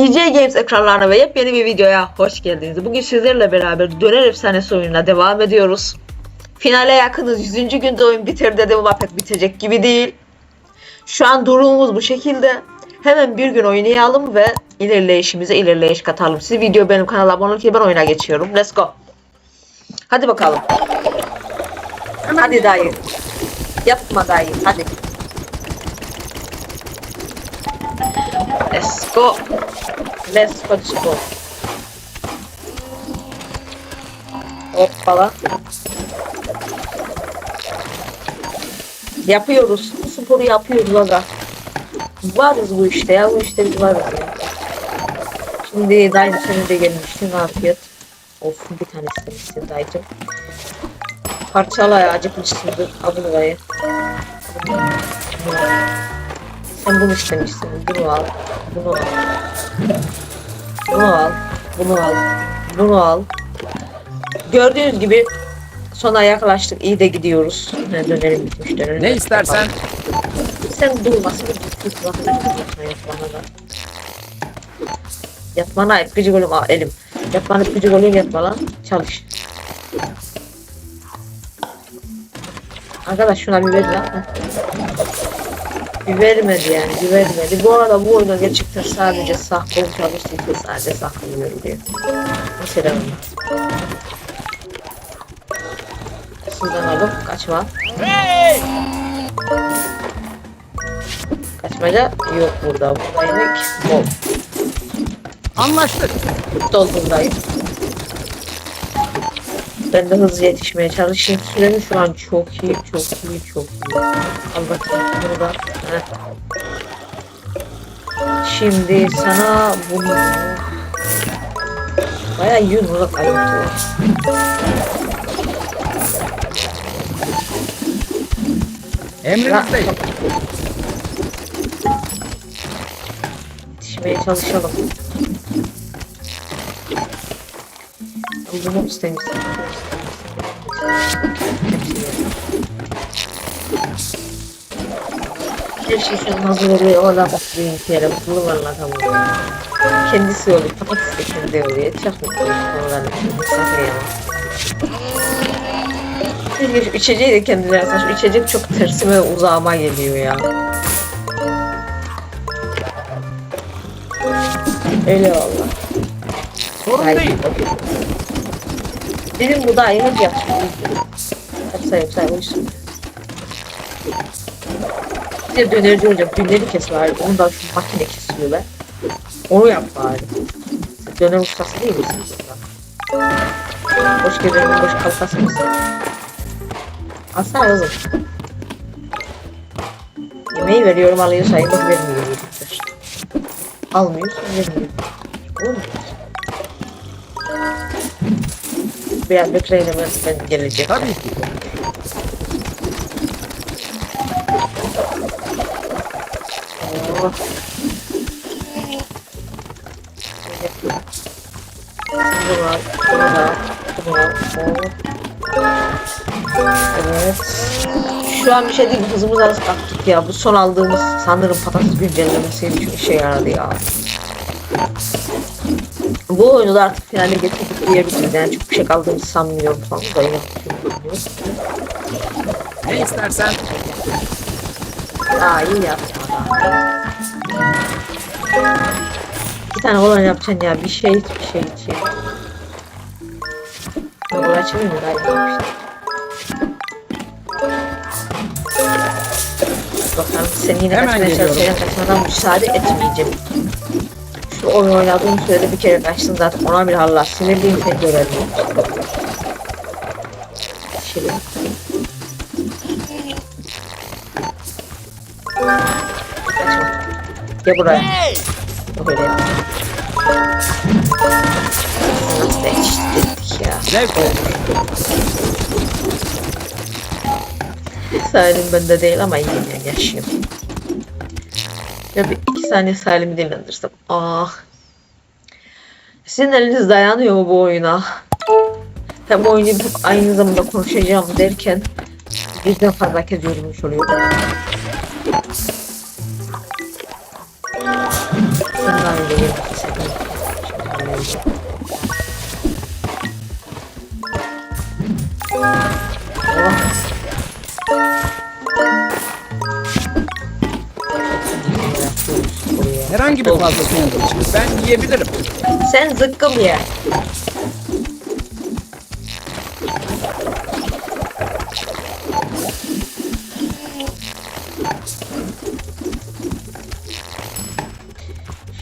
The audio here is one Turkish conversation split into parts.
EJ Games ekranlarına ve yepyeni bir videoya hoş geldiniz. Bugün sizlerle beraber Döner Efsanesi oyununa devam ediyoruz. Finale yakınız. 100. günde oyun bitir dedim ama pek bitecek gibi değil. Şu an durumumuz bu şekilde. Hemen bir gün oynayalım ve ilerleyişimize ilerleyiş katalım. Siz video benim kanala abone olun ki ben oyuna geçiyorum. Let's go. Hadi bakalım. Hadi dayı. Yapma dayı. Hadi. Let's go. Let's go. Let's go. Hoppala. Yapıyoruz. Sporu yapıyoruz aga. Varız bu işte ya. Bu işte biz varız ya. Şimdi senin de gelmişsin. Afiyet. Olsun bir tane istemişsin dayıcım. Parçala ya acıkmışsındır. Bunu dayı. Sen bunu istemişsin. Bunu al. Bunu al. Bunu al. Bunu al. Bunu al. Gördüğünüz gibi sona yaklaştık. İyi de gidiyoruz. Ne dönelim bitmiş dönelim. Ne istersen Sen durmasın. Yatmana et. Gıcık oğlum elim. Yatmana. Gıcık oğlum yatma lan. Çalış. Arkadaş şuna bir ver lan. Vermedi yani. Bir vermedi. Bu arada bu oyunda gerçekten sadece sağ kol çalıştıysa sadece kol veriliyor. Mesela bunu. Şuradan alıp kaçma. Kaçmaca yok burada. Burada yemek bol. anlaştık. Doldurdayım. Ben de hızlı yetişmeye çalışayım. Süremiz şu an çok iyi, çok iyi, çok iyi. Al bakayım bunu da. Heh. Şimdi sana bunu... Bayağı yumruk ayıptı. Emrinizdeyim. Yetişmeye çalışalım. Bunu istemişsin. Her şey şu an hazır oluyor. Ona bakayım bir kere. Bunu valla tamam. Kendisi oluyor. De kendi oluyor. Çok mutlu. Saklayamam. Keşke şu içeceği de kendileri yapsa. Şu içecek çok tersime uzağıma geliyor ya. Öyle valla. Sorun değil. Benim bu da yemek. Hadi sayayım sayayım uyusun. Bir de dönerci olacak. Döneri kes bari. Onu da şu makine kesiyor be. Onu yap bari. Döner ustası değil misin? Hoş geldin. Hoş kalkası mısın? Alsana kızım. Yemeği veriyorum alıyorsa yemek vermiyor. Almıyorsun vermiyor. Olur Biraz bekleyin hemen ben gelecek. Tabii ki. Oh. Bunu var. Oh. Evet. Şu an bir şey değil, hızımız az kalktık ya. Bu son aldığımız sanırım patates güncellemesiydi çok işe yaradı ya. Bu oyunu da artık finale getirdik diyebiliriz. Yani çok bir şey kaldığımızı sanmıyorum falan bilmiyorum. Ne istersen Aa iyi yaptın. Bir tane olan yapacaksın ya. Bir şey bir şey için. Ya bu açılıyor mu? Galiba işte. Bakalım seni yine Hemen kaçmaya çalışacağım. Kaçmadan müsaade etmeyeceğim. Şu oyun oynadığım sürede bir kere kaçtın zaten. Ona bir Allah. Sinirliyim seni görelim. Kaçma. Gel buraya. Böyle yap. Nasıl da eşitledik ya. zevk. Salim bende değil ama yine yaşıyorum. Ya bir iki saniye Salim'i dinlendirsem. Ah. Sizin eliniz dayanıyor mu bu oyuna? Hem oynayıp aynı zamanda konuşacağım derken birden fazla kez yorulmuş oluyorum. Sen daha önce Herhangi bir fazla sandviç. Ben yiyebilirim. Sen zıkkım ye.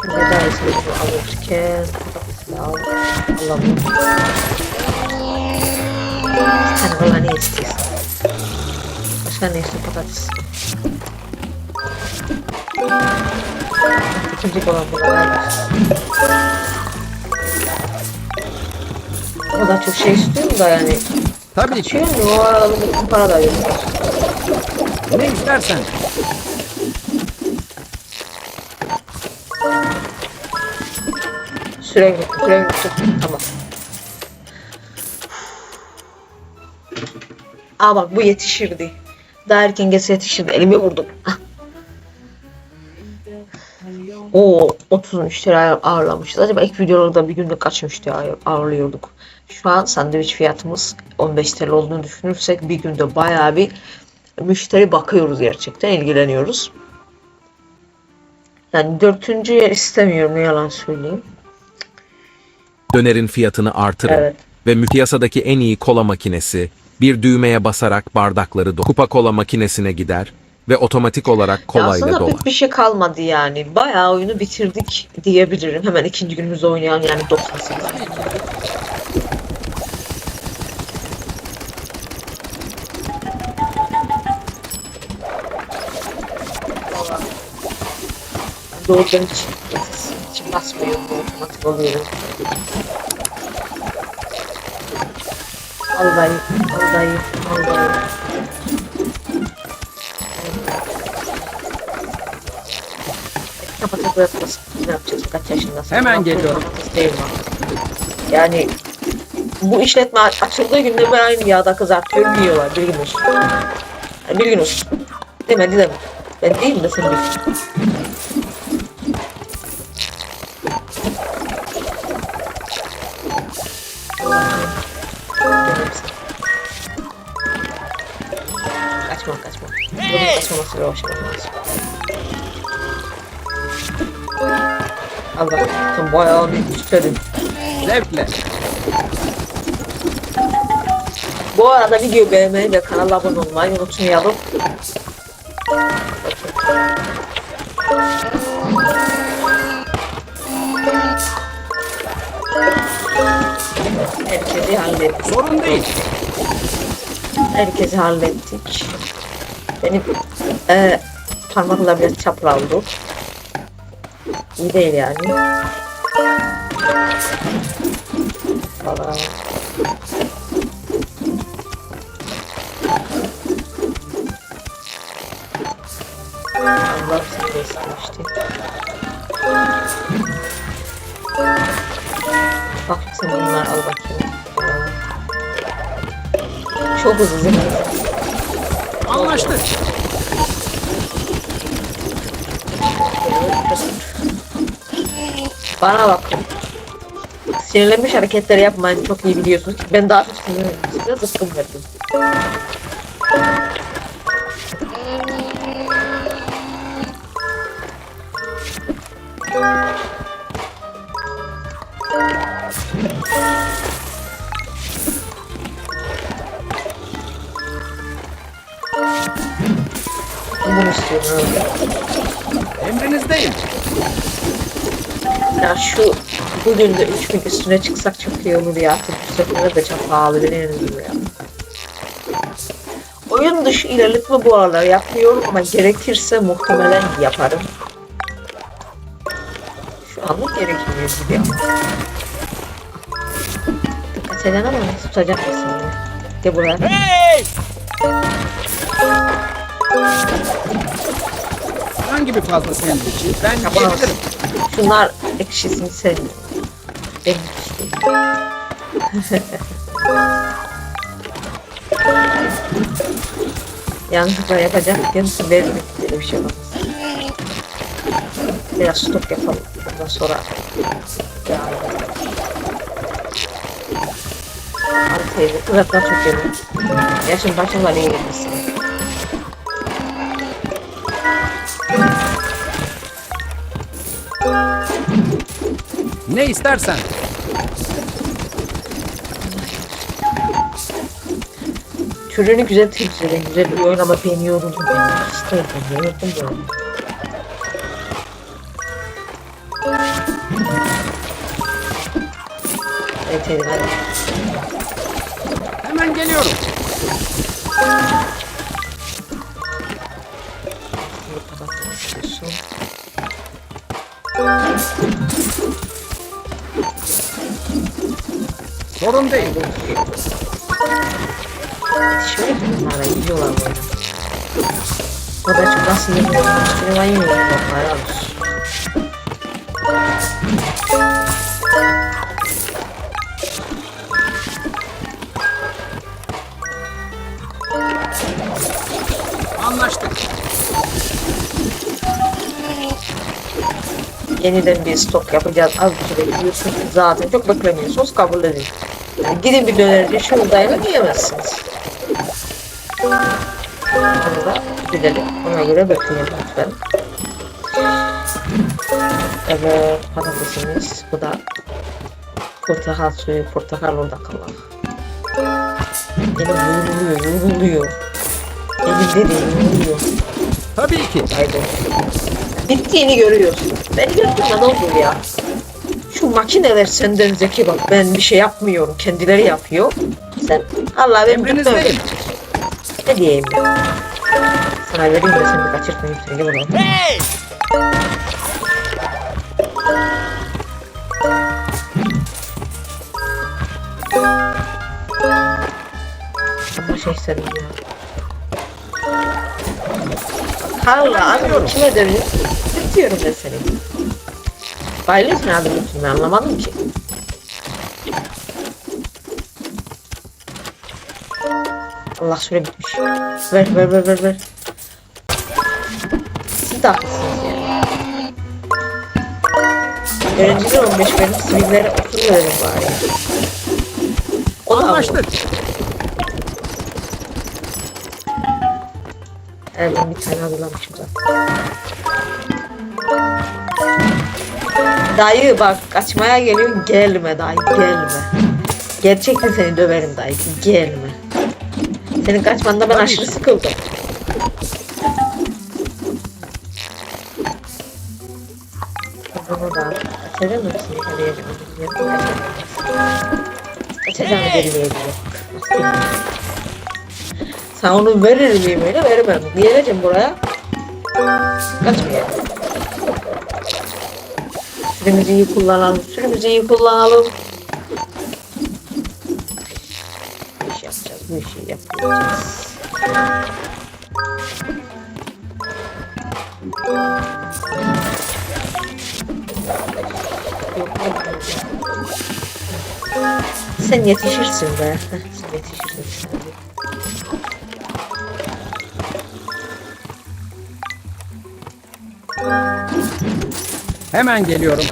Şimdi daha iyisini alırken patatesi al. Alalım. Sen valla ne istiyorsun? Başka ne istiyorsun patates? İkinci bunu ver. O kadar çok şey istiyorum da yani. Tabii ki. Şey mi? O arada bütün para da yok. Ne istersen. Sürekli, sürekli. Tamam. Aa bak bu yetişirdi. Daha erken gelse yetişirdi. Elimi vurdum. Oo 30 müşteri ağır- ağırlamışız. Acaba ilk videolarda bir günde kaç müşteri ağır- ağırlıyorduk? Şu an sandviç fiyatımız 15 TL olduğunu düşünürsek bir günde bayağı bir müşteri bakıyoruz gerçekten ilgileniyoruz. Yani dörtüncü yer istemiyorum ne yalan söyleyeyim. dönerin fiyatını artırın Evet. ve piyasadaki en iyi kola makinesi bir düğmeye basarak bardakları do- kupa kola makinesine gider ve otomatik olarak kolayla aslında dolar. pek bir şey kalmadı yani. Bayağı oyunu bitirdik diyebilirim. Hemen ikinci günümüzde oynayan yani 98. Doğrudan hiç, hiç basmıyor. Otomatik oluyor. Al dayı, al bırakmasın. Ne yapacağız? Kaç yaşındasın? Hemen Ama geliyorum. Patates değil mi? Yani bu işletme açıldığı günde ben aynı yağda kızartıyorum yiyorlar. Bilgin olsun. Yani bilgin olsun. Demedi deme. Ben değilim de sen bil. Kaçma kaçma. Bunun kaçmaması yavaş lazım. Al bak. Sen bayağı bir üstledin. Zevkle. Bu arada video beğenmeyi ve kanala abone olmayı unutmayalım. Herkesi hallettik. Sorun değil. Herkesi hallettik. Benim e, parmaklar biraz çaprazdı. İyi değil yani. Valla. Allah seni istemişti. Bak sen bunlar al bakayım. Çok hızlı. Anlaştık. Bana bak. Sinirlenmiş hareketleri yapmayın çok iyi biliyorsunuz. Ben daha çok sinirlendim. Size zıkkım verdim. Bunu istiyorum. Emrinizdeyim. Ya şu bugün de 3000 üstüne çıksak çok iyi olur ya. Bu sefer de çok pahalı gibi ya. Oyun dışı ilerletme bu aralar yapmıyorum ama gerekirse muhtemelen yaparım. Şu anlık gerekmiyor gibi ama. Dikkat eden ama tutacak mısın? Gel buraya. Hey! Herhangi bir fazla sandviçi. Ben yiyebilirim. Şunlar ekşisini sevmiyorum. Benim işte. Yanlışlıkla yapacak. Vermek böyle bir şey olmaz. Biraz stok yapalım. Ondan sonra yani. Haritayı uzaktan çok geliyor. Yaşın başın var iyi gelmişsin. Ne istersen. Türünü güzel temsil güzel bir oyun ama beni yoruldu. Ben istedim, yoruldum oyunu. Evet, evet, hadi. Hemen geliyorum. Sorun değil. Şöyle bunlara yiyorlar böyle. O da çok nasıl yemiyor? Ben yemiyorum. Helal olsun. Anlaştık. Yeniden bir stok yapacağız. Az bir süre yiyorsunuz. Zaten çok beklemiyorsunuz. Kabul edin. Yani gidin bir dönerci şuradayla yiyemezsiniz. Onu da gidelim. Ona göre bekleyelim lütfen. Evet, patatesimiz. Bu da portakal suyu, portakal orada kalır. Elim yoruluyor, yoruluyor. Elimde de yoruluyor. Tabii ki. Haydi. Bittiğini görüyorsun. Beni gördüğünde ne olur ya? Şu makineler senden zeki bak. Ben bir şey yapmıyorum. Kendileri yapıyor. Sen Allah ben Emrinizdeyim. Ne diyeyim ya? Sana vereyim de sen bir kaçırtmayayım seni. Gel buraya. Hey! Ama şey istedim ya. Hala abi kime dönüyor? Bitiyorum ben seni. Bayılıyorsun abi bitirme anlamadım ki. Allah süre bitmiş. Ver ver ver ver ver. Siz de haklısınız ya. Öğrenciler 15 verin, sivillere 30 verin bari. O da Anlaştık. Evet ben bir tane hazırlamışım zaten. Dayı bak kaçmaya geliyorsun gelme dayı gelme. Gerçekten seni döverim dayı gelme. Senin kaçmanda ben aşırı sıkıldım. Bunu da açacağım mı seni arayacağım. Açacağım bilmiyorum. Sen onu verir miyim öyle vermem. Geleceğim buraya. Kaçmayalım. Süremizi iyi kullanalım. Süremizi iyi kullanalım. Bu işi yapacağız. Bu işi yapacağız. Sen yetişirsin be. Hemen geliyorum.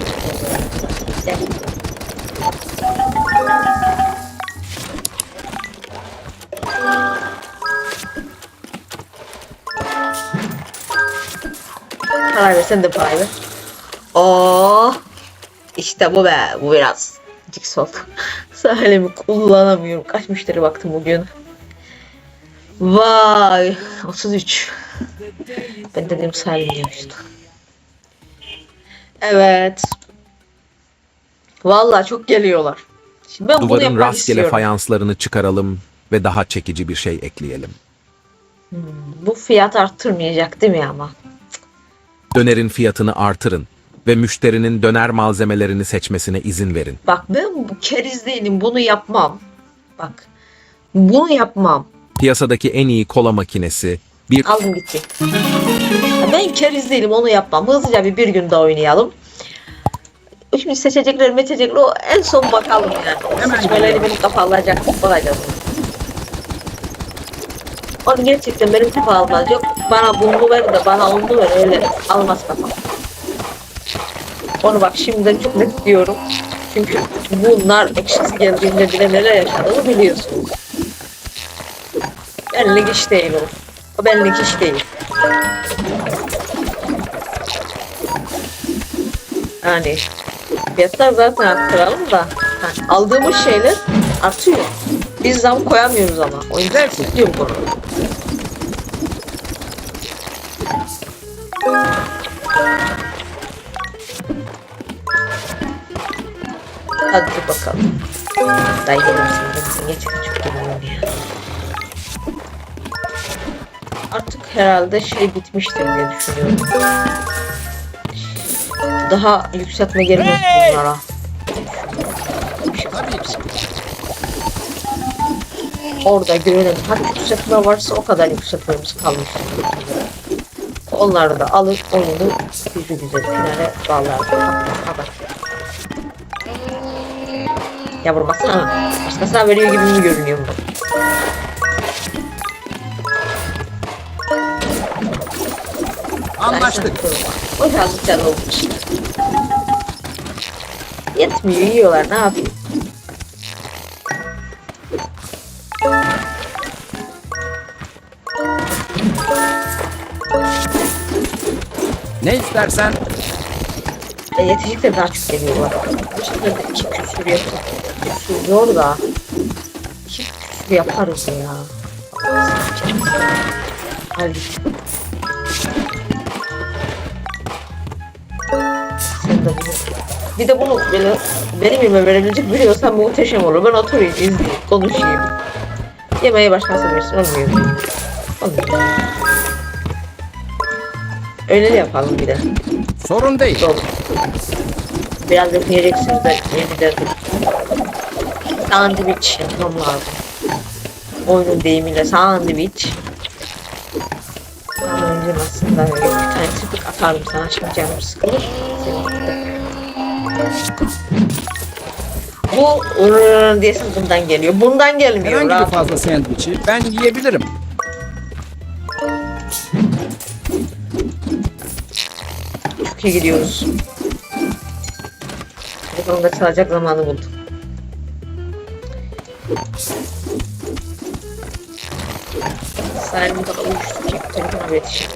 Ver sen de para ver. Oh. İşte bu be. Bu biraz cix oldu. Sağ elimi kullanamıyorum. Kaç müşteri baktım bugün. Vay. 33. Ben dedim sağ elim demiştim. Evet. Vallahi çok geliyorlar. Şimdi ben bunu Duvarın yapmak rastgele istiyorum. fayanslarını çıkaralım ve daha çekici bir şey ekleyelim. Bu fiyat arttırmayacak değil mi ama? Dönerin fiyatını artırın ve müşterinin döner malzemelerini seçmesine izin verin. Bak ben bu keriz değilim bunu yapmam. Bak. Bunu yapmam. Piyasadaki en iyi kola makinesi bir Aldım gitti. Ben keriz değilim onu yapmam. Hızlıca bir bir gün daha oynayalım. Şimdi seçecekler meçecekler o en son bakalım yani. Hemen seçmeleri benim kafa alacak. Bakacağız. Onu gerçekten benim kafa almaz. Yok bana bunu ver de bana onu ver öyle almaz kafa. Onu bak şimdiden çok net diyorum. Çünkü bunlar ekşisi geldiğinde bile neler yaşadığını biliyorsunuz. Benlik iş değil o. O benlik iş değil. Yani fiyatlar zaten arttıralım da hani aldığımız şeyler artıyor. Biz zam koyamıyoruz ama. O yüzden bu konu. Hadi bakalım. Dayı misin? Gelirsin. Gerçekten çok herhalde şey bitmiştir diye düşünüyorum. Daha yükseltme gelmez bunlara. Tabii ki. Orada görelim. Kaç yükseltme varsa o kadar yükseltmemiz kalmış. Onları da alıp oyunu güzel güzel finale. Kadar. Ya vurmasana. Başkasına veriyor gibi mi görünüyor bu? Anlaştık. O birazcık can olmuş. Yetmiyor yiyorlar ne yapayım. Ne istersen E, yetişikler daha çok sefer de iki küsür. Küsür zor da. İki küsür yaparız ya. Hadi. Bir de bunu böyle benim yerime verebilecek biliyorsan muhteşem olur. Ben oturayım, izleyeyim, konuşayım. Yemeği başkası versin, olmuyor. Olmuyor. Öyle de yapalım bir de. sorun değil. Doğru. Biraz bekleyeceksiniz de yeniden sandviç yapmam lazım. Oyunun deyimiyle sandviç. Önce aslında bir tane atarım sana şimdi canım sıkılır. Bu ırrrr diye bundan geliyor. Bundan gelmiyor. Herhangi bir rahat fazla sandviçi ben yiyebilirim. Çok iyi gidiyoruz. Telefonda çalacak zamanı buldum. Salim da uyuştu ki telefona yetişim.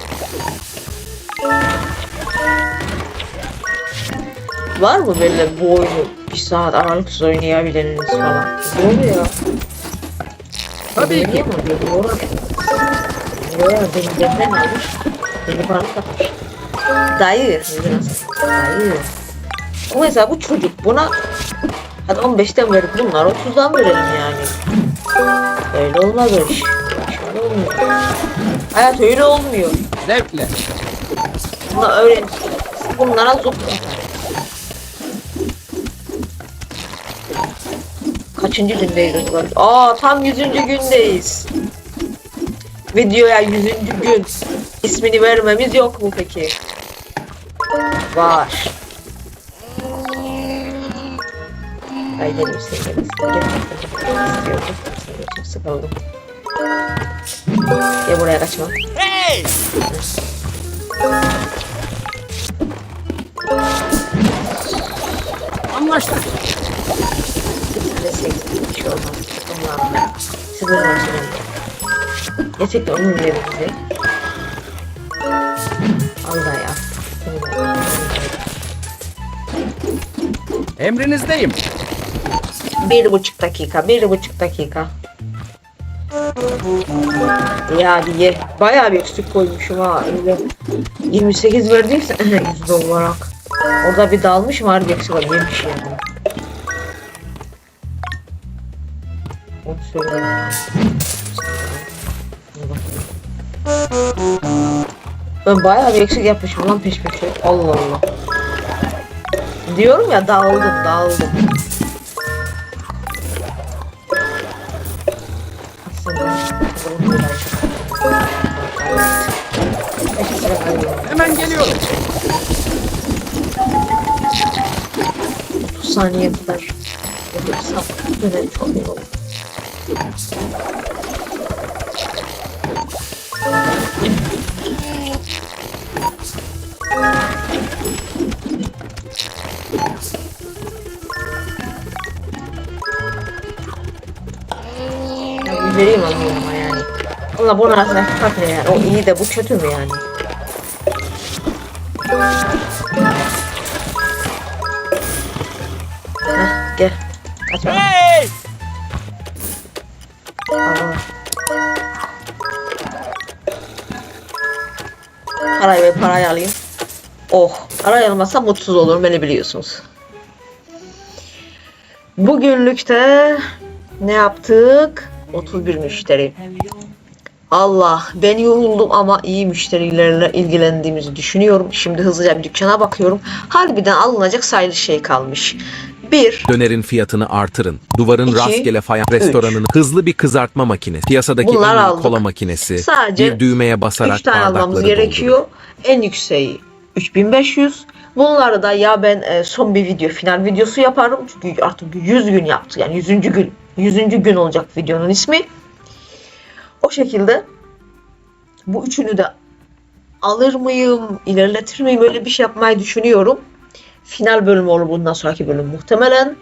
Var mı böyle bu oyunu bir saat aralıksız oynayabileniniz falan? Doğru ya. Tabii ki. Doğru. Doğru. Benim deprem almış. Beni bana kapmış. Dayı. Dayı. Bu mesela bu çocuk buna hadi 15'ten verip bunlar 30'dan verelim yani. Öyle olmaz iş. Şöyle olmuyor. Hayat öyle olmuyor. Zevkle. Buna öğren. Bunlara zıp Kaçıncı gündeyiz acaba? Aa tam 100. gündeyiz. Videoya 100. gün. İsmini vermemiz yok mu peki? Var. Ay benim sevgilim. Sıkıldım. Gel buraya kaçma. Anlaştık. Size sevgilim bir şey olmaz. Allah'ım. Sizin başınız. Gerçekten yeri bizi. Allah ya. Emrinizdeyim. Bir buçuk dakika, bir buçuk dakika. Ya bir ye, bayağı bir eksik koymuşum ha. Öyle 28 verdiyse yüzde olarak. Orada bir dalmışım harbi eksik var. Yemiş yani. Ben bayağı bir eksik yapmışım lan peş peşe. Allah Allah. Diyorum ya dağıldım dağıldım. Hemen geliyorum. 30 saniye kadar yaparsam dönem çok iyi olur. Vereyim alıyorum yani. Allah bu nasıl fakir yani. O iyi de bu kötü mü yani? Almazsam mutsuz olurum beni biliyorsunuz. Bugünlükte ne yaptık? 31 müşteri. Allah ben yoruldum ama iyi müşterilerle ilgilendiğimizi düşünüyorum. Şimdi hızlıca bir dükkana bakıyorum. Harbiden alınacak sayılı şey kalmış. Bir, Dönerin fiyatını artırın. Duvarın İki, rastgele fayans restoranının hızlı bir kızartma makinesi. Piyasadaki Bunlar en iyi kola makinesi. Sadece bir düğmeye basarak 3 tane almamız gerekiyor. doldurun. En yükseği 3500. Bunları da ya ben e, son bir video final videosu yaparım. Çünkü artık 100 gün yaptı. Yani 100. gün 100. gün olacak videonun ismi. O şekilde bu üçünü de alır mıyım, ilerletir miyim öyle bir şey yapmayı düşünüyorum. Final bölümü olur bundan sonraki bölüm muhtemelen.